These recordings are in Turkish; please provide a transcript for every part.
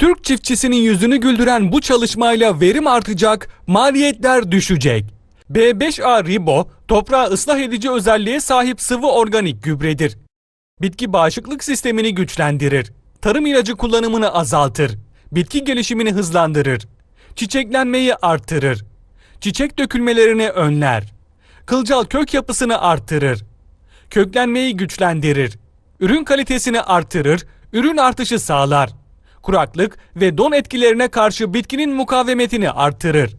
Türk çiftçisinin yüzünü güldüren bu çalışmayla verim artacak, maliyetler düşecek. B5A Ribo, toprağı ıslah edici özelliğe sahip sıvı organik gübredir. Bitki bağışıklık sistemini güçlendirir. Tarım ilacı kullanımını azaltır. Bitki gelişimini hızlandırır. Çiçeklenmeyi arttırır. Çiçek dökülmelerini önler. Kılcal kök yapısını arttırır. Köklenmeyi güçlendirir. Ürün kalitesini artırır, ürün artışı sağlar. Kuraklık ve don etkilerine karşı bitkinin mukavemetini artırır.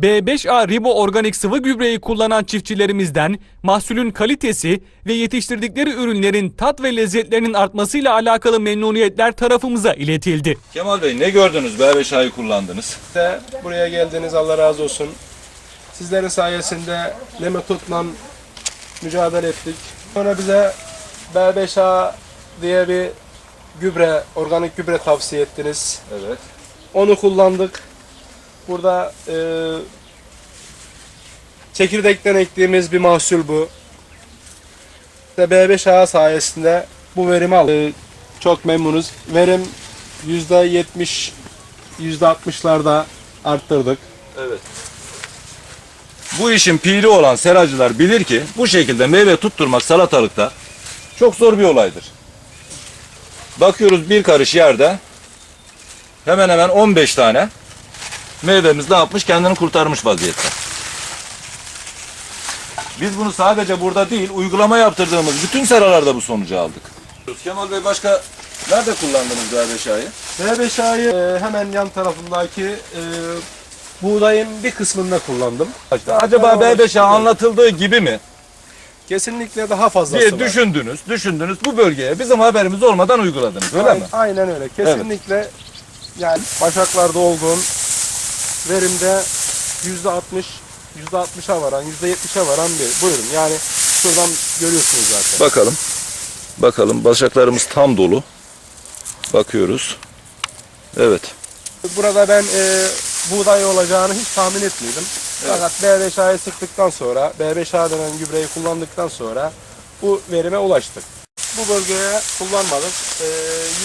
B5A Ribo organik sıvı gübreyi kullanan çiftçilerimizden mahsulün kalitesi ve yetiştirdikleri ürünlerin tat ve lezzetlerinin artmasıyla alakalı memnuniyetler tarafımıza iletildi. Kemal Bey ne gördünüz? B5A'yı kullandınız. de buraya geldiniz Allah razı olsun. Sizlerin sayesinde nematotla mücadele ettik. Sonra bize B5A diye bir gübre, organik gübre tavsiye ettiniz. Evet. Onu kullandık. Burada e, çekirdekten ektiğimiz bir mahsul bu. İşte B5A sayesinde bu verimi aldık. E, çok memnunuz. Verim %70, %60'larda arttırdık. Evet. Bu işin piri olan seracılar bilir ki bu şekilde meyve tutturmak salatalıkta çok zor bir olaydır. Bakıyoruz bir karış yerde hemen hemen 15 tane meyvemiz ne yapmış kendini kurtarmış vaziyette. Biz bunu sadece burada değil uygulama yaptırdığımız bütün seralarda bu sonucu aldık. Kemal Bey başka nerede kullandınız B5A'yı? B5A'yı e, hemen yan tarafındaki e, buğdayın bir kısmında kullandım. Acaba B5A anlatıldığı gibi mi? Kesinlikle daha fazlası diye var. düşündünüz, düşündünüz bu bölgeye bizim haberimiz olmadan uyguladınız öyle mi? Aynen öyle. Kesinlikle yani başaklarda olduğun verimde yüzde altmış, yüzde altmışa varan, yüzde yetmişe varan bir buyurun. Yani şuradan görüyorsunuz zaten. Bakalım. Bakalım başaklarımız tam dolu. Bakıyoruz. Evet. Burada ben e, buğday olacağını hiç tahmin etmiyordum. Fakat B5A'yı sıktıktan sonra, B5A denen gübreyi kullandıktan sonra bu verime ulaştık. Bu bölgeye kullanmadık. E,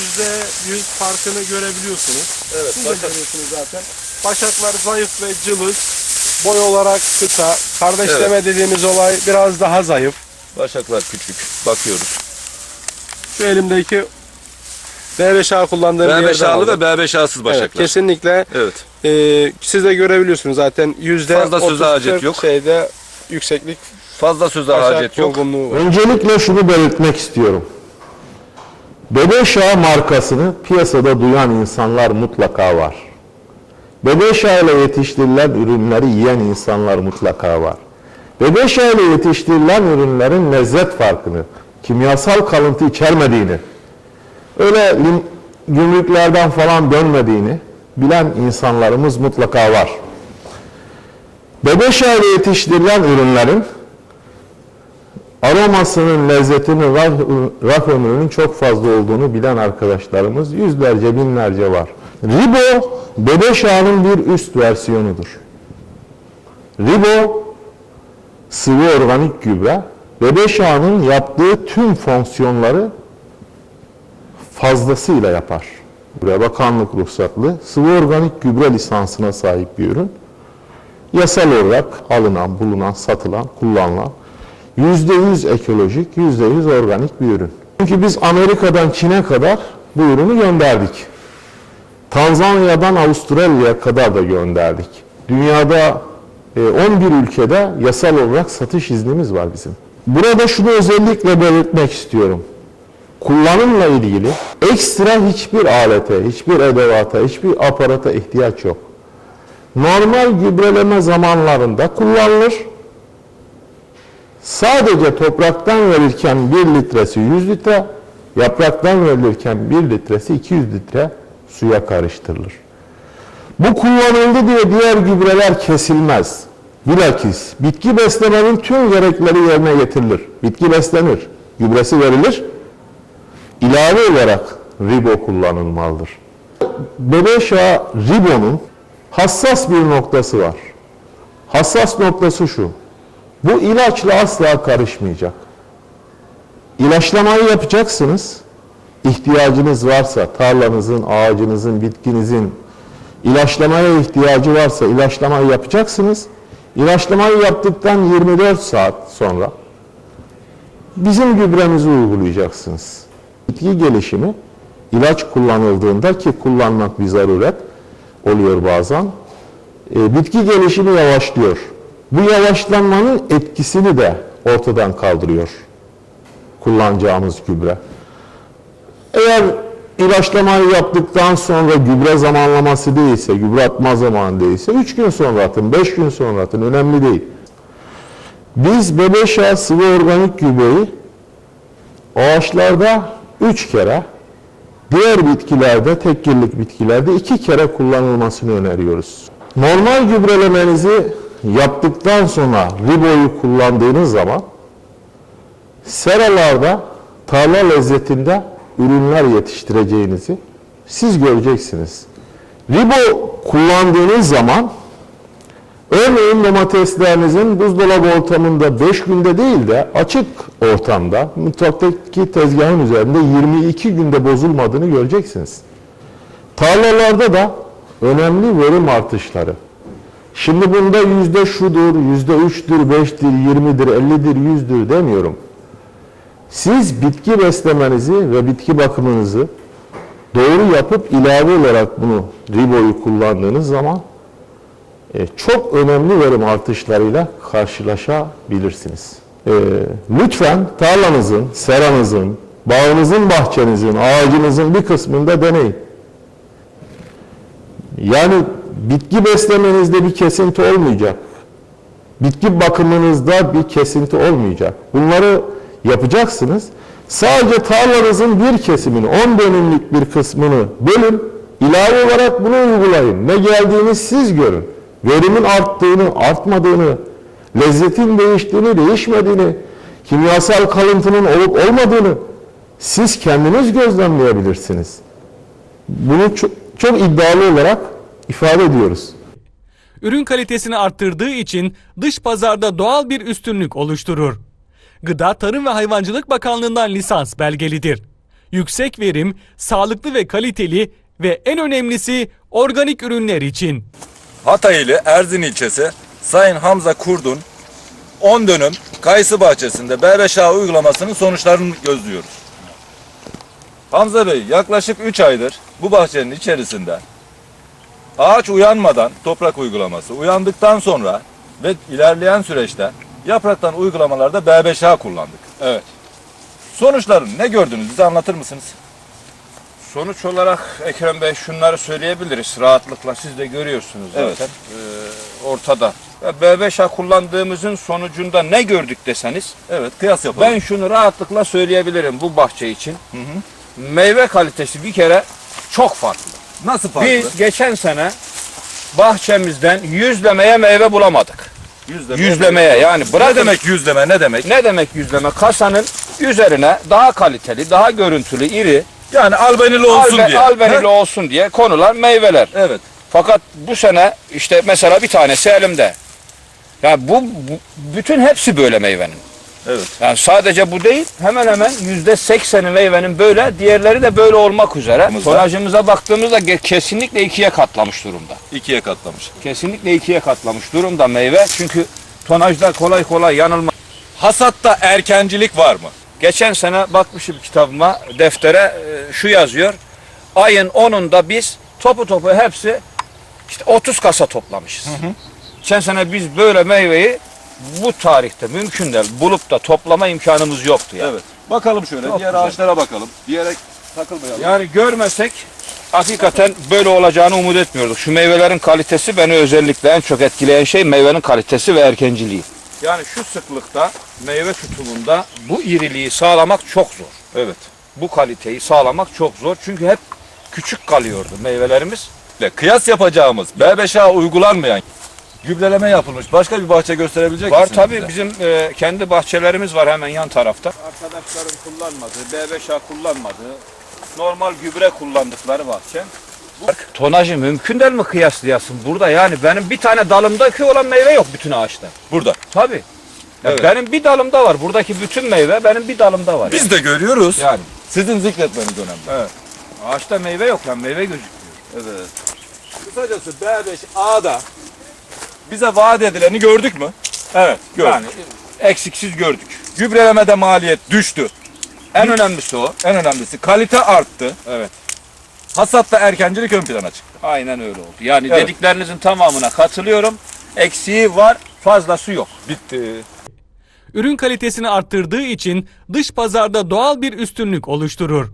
Yüzde yüz farkını görebiliyorsunuz. Evet. Siz de görüyorsunuz zaten. Başaklar zayıf ve cılız. Boy olarak kısa. Kardeşleme dediğimiz olay biraz daha zayıf. Başaklar küçük. Bakıyoruz. Şu elimdeki B5A kullandığım bir yerden B5A'lı ve aldım. B5A'sız Evet, başaklar. kesinlikle Evet. Ee, siz de görebiliyorsunuz zaten yüzde Fazla söze 30 hacet yok. Şeyde yükseklik Fazla söze hacet yok. olgunluğu var. Öncelikle şunu belirtmek istiyorum. Bebeşa markasını piyasada duyan insanlar mutlaka var. Bebeşa ile yetiştirilen ürünleri yiyen insanlar mutlaka var. Bebeşa ile yetiştirilen ürünlerin lezzet farkını, kimyasal kalıntı içermediğini, öyle lim- gümrüklerden falan dönmediğini bilen insanlarımız mutlaka var. Bebeşa ile yetiştirilen ürünlerin aromasının, lezzetinin, raf, ömrünün çok fazla olduğunu bilen arkadaşlarımız yüzlerce, binlerce var. Ribo, Bebeşa'nın bir üst versiyonudur. Ribo, sıvı organik gübre, Bebeşa'nın yaptığı tüm fonksiyonları fazlasıyla yapar. Buraya bakanlık ruhsatlı sıvı organik gübre lisansına sahip bir ürün. Yasal olarak alınan, bulunan, satılan, kullanılan %100 ekolojik, %100 organik bir ürün. Çünkü biz Amerika'dan Çin'e kadar bu ürünü gönderdik. Tanzanya'dan Avustralya'ya kadar da gönderdik. Dünyada e, 11 ülkede yasal olarak satış iznimiz var bizim. Burada şunu özellikle belirtmek istiyorum. Kullanımla ilgili ekstra hiçbir alete, hiçbir edevata, hiçbir aparata ihtiyaç yok. Normal gübreleme zamanlarında kullanılır. Sadece topraktan verirken 1 litresi 100 litre, yapraktan verilirken 1 litresi 200 litre suya karıştırılır. Bu kullanıldı diye diğer gübreler kesilmez. Bilakis bitki beslemenin tüm gerekleri yerine getirilir. Bitki beslenir, gübresi verilir. İlave olarak ribo kullanılmalıdır. Bebeşa ribonun hassas bir noktası var. Hassas noktası şu. Bu ilaçla asla karışmayacak. İlaçlamayı yapacaksınız. ihtiyacınız varsa, tarlanızın, ağacınızın, bitkinizin ilaçlamaya ihtiyacı varsa ilaçlamayı yapacaksınız. İlaçlamayı yaptıktan 24 saat sonra bizim gübremizi uygulayacaksınız. Bitki gelişimi ilaç kullanıldığında ki kullanmak bir zaruret oluyor bazen. e, bitki gelişimi yavaşlıyor. Bu yavaşlanmanın etkisini de ortadan kaldırıyor kullanacağımız gübre. Eğer ilaçlamayı yaptıktan sonra gübre zamanlaması değilse, gübre atma zamanı değilse 3 gün sonra atın, 5 gün sonra atın önemli değil. Biz bebeşa sıvı organik gübreyi ağaçlarda 3 kere, diğer bitkilerde, tekillik bitkilerde 2 kere kullanılmasını öneriyoruz. Normal gübrelemenizi yaptıktan sonra riboyu kullandığınız zaman seralarda tarla lezzetinde ürünler yetiştireceğinizi siz göreceksiniz. Ribo kullandığınız zaman örneğin domateslerinizin buzdolabı ortamında 5 günde değil de açık ortamda mutfaktaki tezgahın üzerinde 22 günde bozulmadığını göreceksiniz. Tarlalarda da önemli verim artışları. Şimdi bunda yüzde şudur, yüzde üçtür, beştir, yirmidir, ellidir, yüzdür demiyorum. Siz bitki beslemenizi ve bitki bakımınızı doğru yapıp ilave olarak bunu riboyu kullandığınız zaman çok önemli verim artışlarıyla karşılaşabilirsiniz. E, lütfen tarlanızın, seranızın, bağınızın, bahçenizin, ağacınızın bir kısmında deneyin. Yani bitki beslemenizde bir kesinti olmayacak. Bitki bakımınızda bir kesinti olmayacak. Bunları yapacaksınız. Sadece tarlanızın bir kesimini, 10 dönümlük bir kısmını bölün. ilave olarak bunu uygulayın. Ne geldiğini siz görün. Verimin arttığını, artmadığını, lezzetin değiştiğini, değişmediğini, kimyasal kalıntının olup olmadığını siz kendiniz gözlemleyebilirsiniz. Bunu çok, çok iddialı olarak ifade ediyoruz. Ürün kalitesini arttırdığı için dış pazarda doğal bir üstünlük oluşturur. Gıda Tarım ve Hayvancılık Bakanlığı'ndan lisans belgelidir. Yüksek verim, sağlıklı ve kaliteli ve en önemlisi organik ürünler için. Hatay ili Erzin ilçesi Sayın Hamza Kurdun 10 dönüm kayısı bahçesinde B5A uygulamasının sonuçlarını gözlüyoruz. Hamza Bey yaklaşık 3 aydır bu bahçenin içerisinde ağaç uyanmadan toprak uygulaması, uyandıktan sonra ve ilerleyen süreçte yapraktan uygulamalarda B5A kullandık. Evet. Sonuçlarını ne gördünüz bize anlatır mısınız? Sonuç olarak Ekrem Bey şunları söyleyebiliriz rahatlıkla. Siz de görüyorsunuz zaten. Evet. Ee, ortada. Ve B5A kullandığımızın sonucunda ne gördük deseniz Evet kıyas yapalım. ben şunu rahatlıkla söyleyebilirim bu bahçe için. Meyve kalitesi bir kere çok farklı. Nasıl farklı? Biz geçen sene bahçemizden yüzlemeye meyve bulamadık. Yüzleme. Yüzlemeye yani Ne bırakın demek yüzleme ne demek? ne demek yüzleme? Kasanın üzerine daha kaliteli, daha görüntülü, iri, Yani albenili olsun albe- diye. albenili He? olsun diye konulan meyveler. Evet. Fakat bu sene işte mesela bir tanesi elimde. Ya bu, bu- bütün hepsi böyle meyvenin. Evet. Yani sadece bu değil hemen hemen yüzde sekseni meyvenin böyle diğerleri de böyle olmak üzere. Tonajımıza baktığımızda kesinlikle ikiye katlamış durumda. İkiye katlamış. Kesinlikle ikiye katlamış durumda meyve. Çünkü tonajda kolay kolay yanılma. Hasatta erkencilik var mı? Geçen sene bakmışım kitabıma deftere e, şu yazıyor. Ayın 10'unda biz topu topu hepsi işte 30 kasa toplamışız. Geçen sene biz böyle meyveyi bu tarihte mümkün değil bulup da toplama imkanımız yoktu yani. Evet. Bakalım şöyle. Çok diğer güzel. ağaçlara bakalım. Bir yere takılmayalım. Yani görmesek hakikaten böyle olacağını umut etmiyorduk. Şu meyvelerin kalitesi beni özellikle en çok etkileyen şey meyvenin kalitesi ve erkenciliği. Yani şu sıklıkta meyve tutumunda bu iriliği sağlamak çok zor. Evet. Bu kaliteyi sağlamak çok zor. Çünkü hep küçük kalıyordu meyvelerimiz. Kıyas yapacağımız B5A uygulanmayan gübreleme yapılmış başka bir bahçe gösterebilecek Var misiniz tabii bize? bizim e, kendi bahçelerimiz var hemen yan tarafta. Arkadaşlarım kullanmadığı, B5A kullanmadığı, normal gübre kullandıkları bahçe. Tonajı mümkün değil mi kıyaslayasın burada yani benim bir tane dalımdaki olan meyve yok bütün ağaçta. Burada. Tabii. Ya Evet. Benim bir dalımda var. Buradaki bütün meyve benim bir dalımda var. Biz de görüyoruz. yani. Sizin zikretmeniz önemli. Evet. Ağaçta meyve yok lan meyve gözüküyor. Evet. Kısacası B5A'da bize vaat edileni gördük mü? Evet, gördük. Yani eksiksiz gördük. Gübrelemede maliyet düştü. En önemlisi o. En önemlisi kalite arttı. Evet. Hasatta erkencilik ön plana çıktı. Aynen öyle oldu. Yani Evet. dediklerinizin tamamına katılıyorum. Eksiği var, fazlası yok. Bitti. Ürün kalitesini arttırdığı için dış pazarda doğal bir üstünlük oluşturur.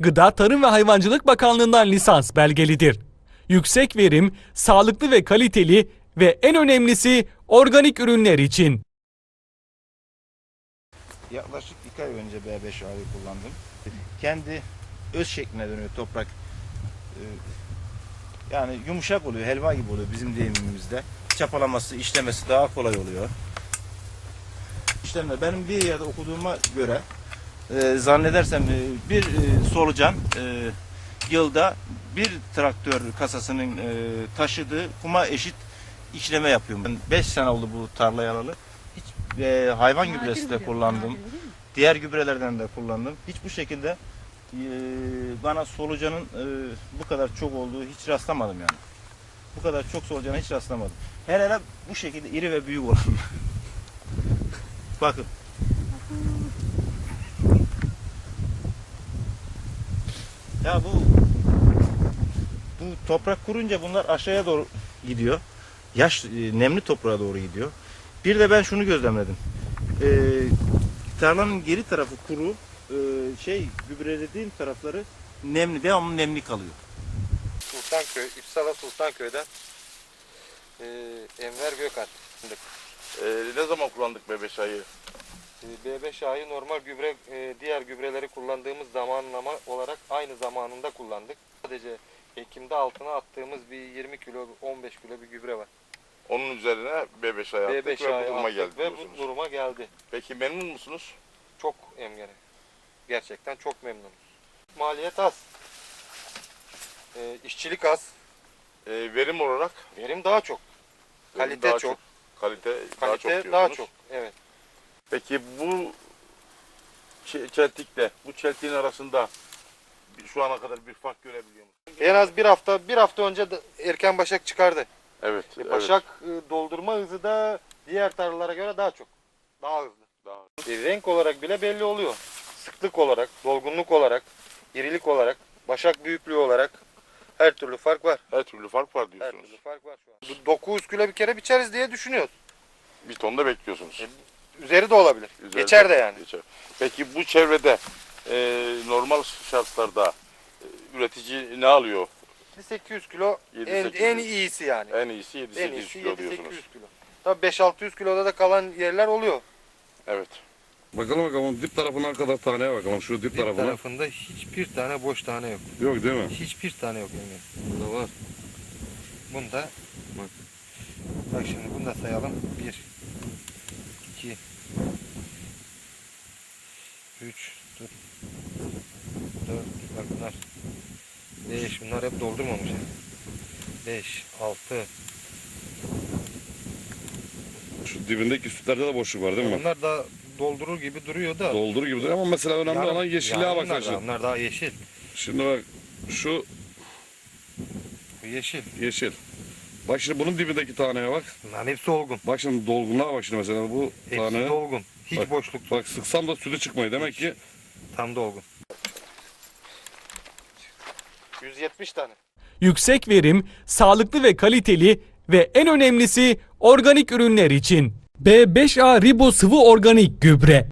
Gıda Tarım ve Hayvancılık Bakanlığı'ndan lisans belgelidir. Yüksek verim, sağlıklı ve kaliteli ve en önemlisi organik ürünler için. Yaklaşık iki ay önce B5A'yı kullandım. Kendi öz şekline dönüyor toprak. Ee, Yani yumuşak oluyor, helva gibi oluyor bizim deyimimizde. Çapalaması, işlemesi daha kolay oluyor. İşlemler benim bir yerde okuduğuma göre e, zannedersem e, bir e, solucan e, yılda bir traktör kasasının e, taşıdığı kuma eşit işleme yapıyorum. Ben 5 sene oldu bu tarlayı alalı. Hiç e, hayvan gübresi de kullandım. Diğer gübrelerden de kullandım. Hiç bu şekilde bana solucanın e, bu kadar çok olduğu hiç rastlamadım yani. Bu kadar çok solucana hiç rastlamadım. Hele hele bu şekilde iri ve büyük olan. Bakın. Ya bu bu toprak kurunca bunlar aşağıya doğru gidiyor. Yaş e, nemli toprağa doğru gidiyor. Bir de ben şunu gözlemledim. Ee, tarlanın geri tarafı kuru, e, şey gübrelediğim tarafları nemli, devamlı nemli kalıyor. Sultanköy, İpsala Sultanköy'den e, Enver Gökalp. Ee, ne zaman kullandık B5A'yı? E, B5A'yı normal gübre, e, diğer gübreleri kullandığımız zamanlama olarak aynı zamanında kullandık. Sadece Ekim'de altına attığımız bir 20 kilo, 15 kilo bir gübre var. Onun üzerine B5A'yı attık ve bu B5A'yı duruma attık geldi ve bu diyorsunuz. duruma geldi. Peki memnun musunuz? Çok emgene. Gerçekten çok memnunuz. Maliyet az. E, işçilik az. Ee, verim olarak? Verim daha çok. verim Kalite daha çok. Kalite, daha çok Kalite diyorsunuz. daha çok. Evet. Peki bu çe- çeltikle, bu çeltiğin arasında şu ana kadar bir fark görebiliyor musunuz? En az bir hafta bir hafta önce de erken başak çıkardı. Evet. E, evet. Başak e, doldurma hızı da diğer tarlalara göre daha çok. Daha hızlı. Daha- E, renk olarak bile belli oluyor. Sıklık olarak, dolgunluk olarak, irilik olarak, başak büyüklüğü olarak her türlü fark var. Her türlü fark var Her diyorsunuz. türlü fark var şu an. Bu 900 kilo bir kere biçeriz diye düşünüyoruz. Bir tonda bekliyorsunuz. E, Üzeri de olabilir. Üzerinde- Geçer de yani. Geçer. Peki bu çevrede e, normal şartlarda e, üretici ne alıyor? 800 kilo en, 700-800. en iyisi yani. En iyisi 7-800 En iyisi kilo diyorsunuz. 7-800 kilo. Tabii 5-600 kiloda da kalan yerler oluyor. Evet. Bakalım bakalım dip tarafına kadar taneye bakalım şu dip, Dip tarafına. tarafında hiçbir tane boş tane yok. Yok değil mi? Hiçbir tane yok yani. Bunda var. Bunda bak. Bak şimdi bunu da sayalım. 1 2 3 4 4 bak bunlar 5 bunlar hep doldurmamış. 5 6 Şu dibindeki sütlerde de boşluk var değil mi? bunlar da doldurur gibi duruyor da. Doldur gibi duruyor ama mesela önemli Yarım- olan yeşilliğe bak bunlar, bunlar daha yeşil. Şimdi bak şu yeşil. yeşil. Bak şimdi bunun dibindeki taneye bak. Bunların hepsi olgun. Bak şimdi dolgunluğa bak şimdi mesela bu Hepsi tane. dolgun. Hiç Bak. boşluk yok. Bak sıksam da sütü çıkmıyor. Demek ki Tam dolgun. 170 tane. Yüksek verim, sağlıklı ve kaliteli ve en önemlisi organik ürünler için. B5A Ribo organik gübre.